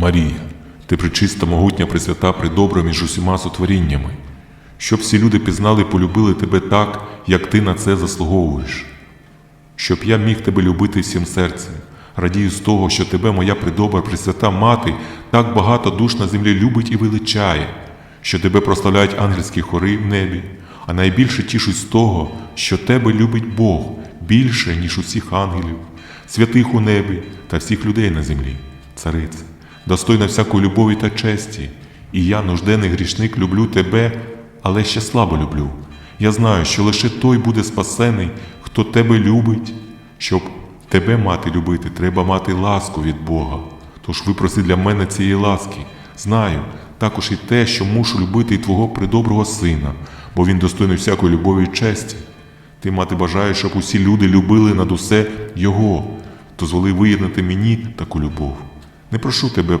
Марія, ти причиста, могутня, пресвята, придобра між усіма сотворіннями, щоб всі люди пізнали і полюбили тебе так, як ти на це заслуговуєш. Щоб я міг тебе любити всім серцем, радію з того, що тебе, моя придобра, пресвята мати, так багато душ на землі любить і величає, що тебе прославляють ангельські хори в небі, а найбільше тішусь з того, що тебе любить Бог більше, ніж усіх ангелів, святих у небі та всіх людей на землі, царице, достойна всякої любові та честі. І я, нужденний грішник, люблю тебе, але ще слабо люблю. Я знаю, що лише той буде спасений, хто тебе любить. Щоб тебе мати любити, треба мати ласку від Бога. Тож випроси для мене цієї ласки. Знаю також і те, що мушу любити і твого придоброго сина, бо він достойний всякої любові і честі. Ти, мати, бажаєш, щоб усі люди любили над усе Його. Дозволи виєднати мені таку любов. Не прошу тебе